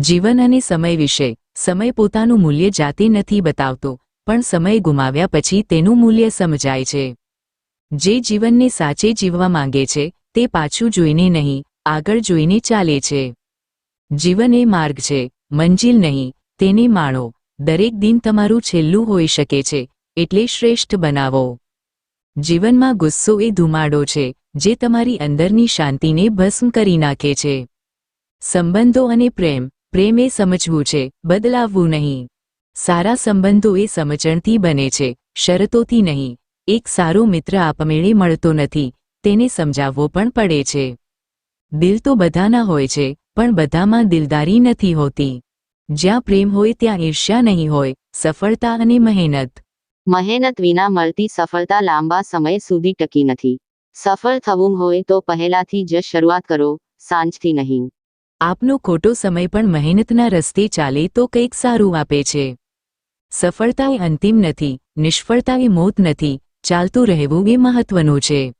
જીવન અને સમય વિશે. સમય પોતાનું મૂલ્ય જાતે નથી બતાવતો, પણ સમય ગુમાવ્યા પછી તેનું મૂલ્ય સમજાય છે. જે જીવનને સાચે જીવવા માંગે છે, તે પાછું જોઈને નહીં, આગળ જોઈને ચાલે છે. જીવન એ માર્ગ છે, મંજિલ નહીં, તેને માણો. દરેક દિન તમારું છેલ્લું હોઈ શકે છે, એટલે શ્રેષ્ઠ બનાવો. જીવનમાં ગુસ્સો એ ધુમાડો છે, જે તમારી અંદરની શાંતિને ભસ્મ કરી નાખે છે. સંબંધો અને પ્રેમ. પ્રેમ સમજવું છે, બદલાવવું નહીં. સારા સંબંધો એ સમજણથી બને છે, શરતોથી નહીં. એક સારો મિત્ર આપમેળે મળતો નથી, તેને સમજાવવો પણ પડે છે. દિલ તો બધાના હોય છે, પણ બધામાં દિલદારી નથી હોતી. જ્યાં પ્રેમ હોય ત્યાં ઈર્ષ્યા નહીં હોય, સફળતા અને મહેનત. મહેનત વિના મળતી સફળતા લાંબા સમય સુધી ટકી નથી. સફળ થવું હોય તો પહેલાથી જ શરૂઆત કરો, સાંજથી નહીં. આપનો ખોટો સમય પણ મહેનતના રસ્તે ચાલે તો કંઈક સારું આપે છે. સફળતા એ અંતિમ નથી નિષ્ફળતા એ મોત નથી, ચાલતું રહેવું એ મહત્વનું છે.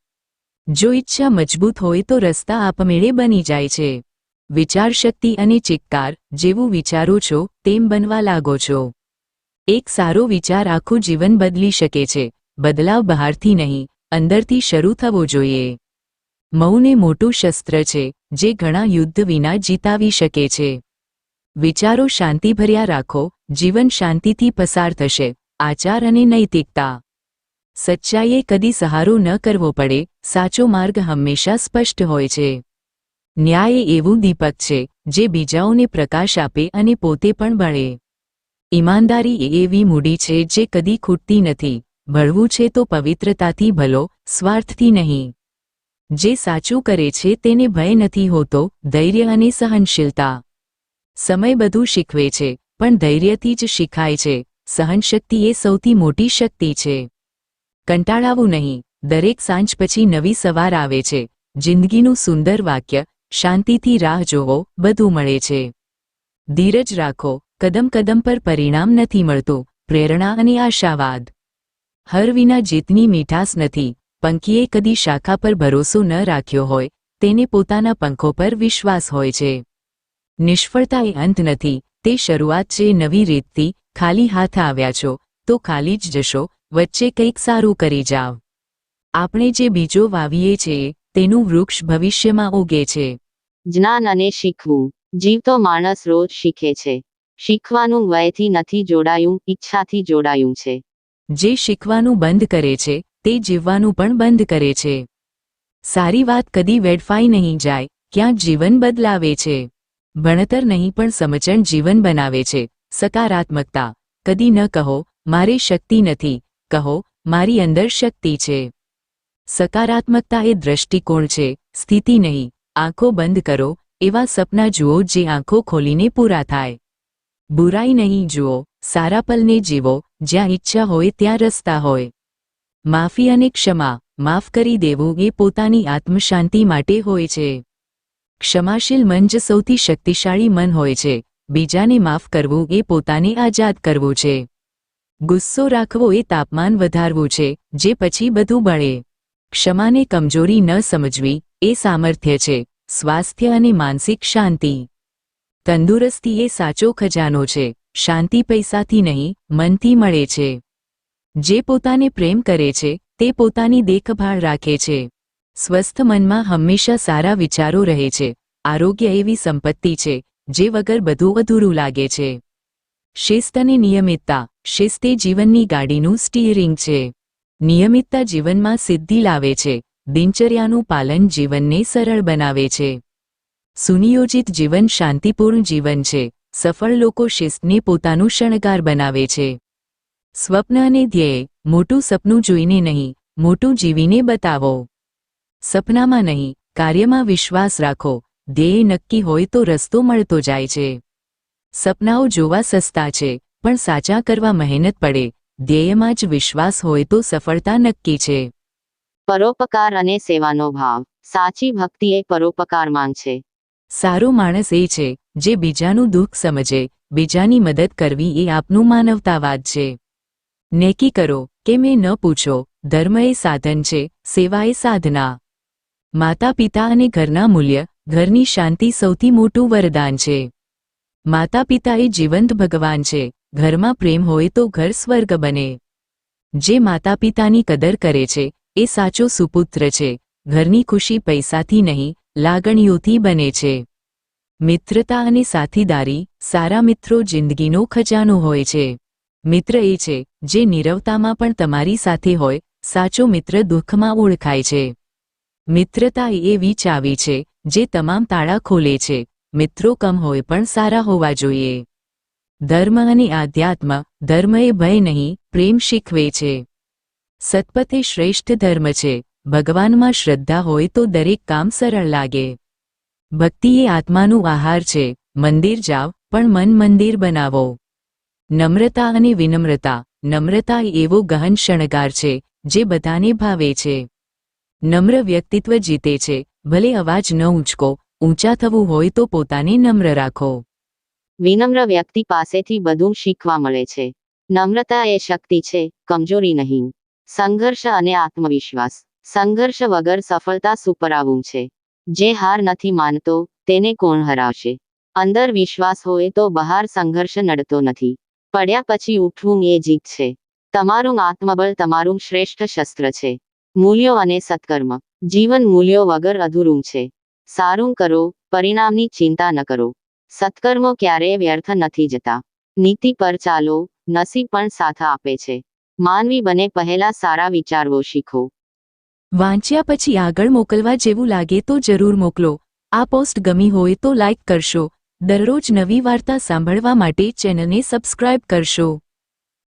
જો ઈચ્છા મજબૂત હોય તો રસ્તા આપમેળે બની જાય છે. વિચારશક્તિ અને ચિક્કાર જેવું વિચારો છો તેમ બનવા લાગો છો. એક સારો વિચાર આખું જીવન બદલી શકે છે, બદલાવ બહારથી નહીં, અંદરથી શરૂ થવો જોઈએ. મૌને મોટું શસ્ત્ર છે, જે ઘણા યુદ્ધ વિના જીતાવી શકે છે. વિચારો શાંતિભર્યા રાખો, જીવન શાંતિથી પસાર થશે, આચાર અને નૈતિકતા. સચ્ચાઈએ કદી સહારો ન કરવો પડે, સાચો માર્ગ હંમેશા સ્પષ્ટ હોય છે. ન્યાય એવું દીપક છે, જે બીજાઓને પ્રકાશ આપે અને પોતે પણ બળે. ઈમાનદારી એ એવી મૂડી છે, જે કદી ખૂટતી નથી, ભળવું છે તો પવિત્રતાથી ભલો, સ્વાર્થથી નહીં. જે સાચું કરે છે તેને ભય નથી હોતો, ધૈર્ય અને સહનશીલતા. સમય બધું શીખવે છે, પણ ધૈર્યથી જ શીખાય છે. સહનશક્તિ એ સૌથી મોટી શક્તિ છે. કંટાળાવું નહીં, દરેક સાંજ પછી નવી સવાર આવે છે. જિંદગીનું સુંદર વાક્ય, શાંતિથી રાહ જોવો, બધું મળે છે. ધીરજ રાખો, કદમ કદમ પર પરિણામ નથી મળતું, પ્રેરણા અને આશાવાદ. હર વિના જીતની મીઠાશ નથી. પંખીએ કદી શાખા પર ભરોસો ન રાખ્યો હોય તેને પોતાના પંખો પર વિશ્વાસ હોય છે. નિષ્ફળતા એ અંત નથી તે શરૂઆત છે નવી રીતથી ખાલી હાથ આવ્યા છો તો ખાલી જ જશો વચ્ચે કંઈક સારું કરી જાવ આપણે જે બીજો વાવીએ છીએ તેનું વૃક્ષ ભવિષ્યમાં ઉગે છે. જ્ઞાન અને શીખવું જીવતો માણસ રોજ શીખે છે. શીખવાનું વયથી નથી જોડાયું ઈચ્છાથી જોડાયું છે. જે શીખવાનું બંધ કરે છે તે જીવવાનું પણ બંધ કરે છે. સારી વાત કદી વેડફાઈ નહીં જાય, ક્યાંક જીવન બદલાવે છે. ભણતર નહીં પણ સમજણ જીવન બનાવે છે. સકારાત્મકતા, કદી ન કહો, મારે શક્તિ નથી, કહો, મારી અંદર શક્તિ છે. સકારાત્મકતા એ દ્રષ્ટિકોણ છે. સ્થિતિ નહીં, આંખો બંધ કરો, એવા સપના જુઓ જે આંખો ખોલીને પૂરા થાય. બુરાઈ નહીં જુઓ, સારા પલને જીવો, જ્યાં ઈચ્છા હોય ત્યાં રસ્તા હોય. માફી અને ક્ષમા, માફ કરી દેવું એ પોતાની આત્મશાંતિ માટે હોય છે. ક્ષમાશીલ મન જ સૌથી શક્તિશાળી મન હોય છે. બીજાને માફ કરવું એ પોતાને આઝાદ કરવું છે. ગુસ્સો રાખવો એ તાપમાન વધારવું છે, જે પછી બધું બળે. ક્ષમાને કમજોરી ન સમજવી એ સામર્થ્ય છે, સ્વાસ્થ્ય અને માનસિક શાંતિ. તંદુરસ્તી એ સાચો ખજાનો છે, શાંતિ પૈસાથી નહીં, મનથી મળે છે. જે પોતાને પ્રેમ કરે છે, તે પોતાની દેખભાળ રાખે છે. સ્વસ્થ મનમાં હંમેશા સારા વિચારો રહે છે. આરોગ્ય એવી સંપત્તિ છે, જે વગર બધું અધૂરું લાગે છે. શિસ્ત અને નિયમિતતા, શિસ્ત એ જીવનની ગાડીનું સ્ટીયરિંગ છે. નિયમિતતા જીવનમાં સિદ્ધિ લાવે છે, દિનચર્યાનું પાલન જીવનને સરળ બનાવે છે. સુનિયોજિત જીવન શાંતિપૂર્ણ જીવન છે, સફળ લોકો શિસ્તને પોતાનું શણગાર બનાવે છે. સ્વપ્ન અને ધ્યેય મોટું સપનું જોઈને નહીં મોટું જીવીને બતાવો. સપનામાં નહીં કાર્યમાં વિશ્વાસ રાખો ધ્યેય નક્કી હોય તો રસ્તો મળતો જાય છે. સપનાઓ જોવા સસ્તા છે પણ સાચા કરવા મહેનત પડે ધ્યેયમાં જ વિશ્વાસ હોય તો સફળતા નક્કી છે. પરોપકાર અને સેવાનો ભાવ સાચી ભક્તિ એ પરોપકાર માંગ છે. સારો માણસ એ છે જે બીજાનું દુઃખ સમજે બીજાની મદદ કરવી એ આપનું માનવતાવાદ છે. નેકી કરો કે મેં ન પૂછો, ધર્મ એ સાધન છે, સેવા એ સાધના. માતા પિતા અને ઘરના મૂલ્ય, ઘરની શાંતિ સૌથી મોટું વરદાન છે. માતા પિતા એ જીવંત ભગવાન છે, ઘરમાં પ્રેમ હોય તો ઘર સ્વર્ગ બને. જે માતા પિતાની કદર કરે છે, એ સાચો સુપુત્ર છે, ઘરની ખુશી પૈસાથી નહીં, લાગણીઓથી બને છે. મિત્રતા અને સાથીદારી, સારા મિત્રો જિંદગીનો ખજાનો હોય છે. મિત્ર એ છે, જે નિરવતામાં પણ તમારી સાથે હોય, સાચો મિત્ર દુઃખમાં ઓળખાય છે. મિત્રતા એવી ચાવી છે, જે તમામ તાળા ખોલે છે, મિત્રો કમ હોય પણ સારા હોવા જોઈએ. ધર્મ અને આધ્યાત્મ, ધર્મ એ ભય નહીં, પ્રેમ શીખવે છે. સતપથ શ્રેષ્ઠ ધર્મ છે, ભગવાનમાં શ્રદ્ધા હોય તો દરેક કામ સરળ લાગે. ભક્તિ એ આત્માનું આહાર છે, મંદિર જાવ પણ મન મંદિર બનાવો. નમ્રતા અને વિનમ્રતા. નમ્રતા એવો ગહન શણગાર છે, જે બધાને ભાવે છે. નમ્ર વ્યક્તિત્વ જીતે છે, ભલે અવાજ ન ઊંચકો, ઊંચા થવું હોય તો પોતાને નમ્ર રાખો. વિનમ્ર વ્યક્તિ પાસેથી બધું શીખવા મળે છે. નમ્રતા એ શક્તિ છે, કમજોરી નહીં. સંઘર્ષ અને આત્મવિશ્વાસ. સંઘર્ષ વગર સફળતા સુપરાવું છે. જે હાર નથી માનતો, તેને કોણ હરાવશે? અંદર વિશ્વાસ હોય તો બહાર સંઘર્ષ નડતો નથી. પડ્યા પછી ઉઠવું એ જીત છે. તમારું આત્મબળ તમારું શ્રેષ્ઠ શસ્ત્ર છે. મૂલ્યો અને સત્કર્મ. જીવન મૂલ્યો વગર અધૂરું છે. સારું કરો, પરિણામની ચિંતા ન કરો. સત્કર્મો ક્યારેય વ્યર્થ નથી જતા. નીતિ પર ચાલો, નસીબ પણ સાથ આપે છે. માનવી બને પહેલા સારા વિચારવો શીખો. વાંચ્યા પછી આગળ મોકલવા જેવું લાગે તો જરૂર મોકલો. આ પોસ્ટ ગમી હોય તો લાઇક કરશો. દરરોજ નવી વાર્તા સાંભળવા માટે ચેનલને સબસ્ક્રાઇબ કરશો.